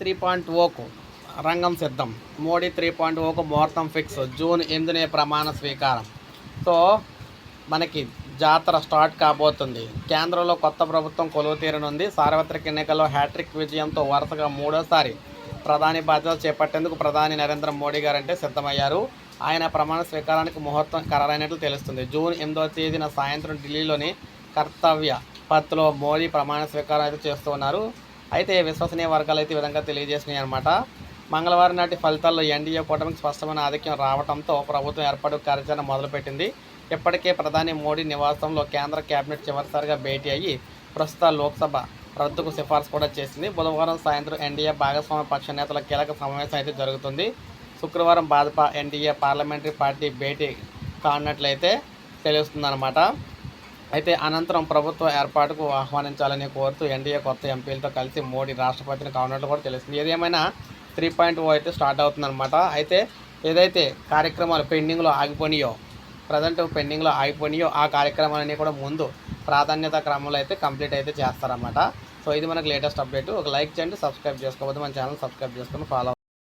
Three point ఓకు రంగం సిద్ధం. Modi three point ఓకు ముహూర్తం ఫిక్స్. జూన్ ఎనిమిదినే ప్రమాణ స్వీకారం. సో మనకి జాతర స్టార్ట్ కాబోతుంది. కేంద్రంలో కొత్త ప్రభుత్వం కొలువు తీరనుంది. సార్వత్రిక ఎన్నికల్లో హ్యాట్రిక్ విజయంతో వరుసగా మూడోసారి ప్రధాని బాధ్యత చేపట్టేందుకు ప్రధాని నరేంద్ర మోడీ గారంటే సిద్ధమయ్యారు. ఆయన ప్రమాణ స్వీకారానికి ముహూర్తం ఖరారైనట్లు తెలుస్తుంది. జూన్ ఎనిమిదవ తేదీన సాయంత్రం ఢిల్లీలోని కర్తవ్య పత్లో మోడీ ప్రమాణ స్వీకారం అయితే చేస్తూ ఉన్నారు. అయితే విశ్వసనీయ వర్గాలు అయితే విధంగా తెలియజేసినాయి అనమాట మంగళవారం నాటి ఫలితాల్లో ఎన్డీఏ కూటమికి స్పష్టమైన ఆధిక్యం రావడంతో ప్రభుత్వం ఏర్పాటు కార్యాచరణ మొదలుపెట్టింది. ఇప్పటికే ప్రధాని మోడీ నివాసంలో కేంద్ర కేబినెట్ చివరిసారిగా భేటీ అయ్యి ప్రస్తుత లోక్సభ రద్దుకు సిఫార్సు కూడా చేసింది. బుధవారం సాయంత్రం ఎన్డీఏ భాగస్వామ్య పక్ష నేతల కీలక సమావేశం అయితే జరుగుతుంది. శుక్రవారం భాజపా ఎన్డీఏ పార్లమెంటరీ పార్టీ భేటీ కానున్నట్లయితే తెలుస్తుందన్నమాట. అయితే అనంతరం ప్రభుత్వ ఏర్పాటుకు ఆహ్వానించాలని కోరుతూ ఎన్డీఏ కొత్త ఎంపీలతో కలిసి మోడీ రాష్ట్రపతిని కావనట్లు కూడా తెలుస్తుంది. ఏదేమైనా త్రీ పాయింట్ ఓ అయితే స్టార్ట్ అవుతుందన్నమాట. అయితే ఏదైతే కార్యక్రమాలు పెండింగ్లో ఆగిపోయినాయో ప్రజెంట్ పెండింగ్లో ఆగిపోయినాయో ఆ కార్యక్రమాలన్నీ కూడా ముందు ప్రాధాన్యత క్రమంలో అయితే కంప్లీట్ అయితే చేస్తారన్నమాట. సో ఇది మనకు లేటెస్ట్ అప్డేట్. ఒక లైక్ చేయండి సబ్స్క్రైబ్ చేసుకోవద్దు. మన ఛానల్ సబ్స్క్రైబ్ చేసుకొని ఫాలో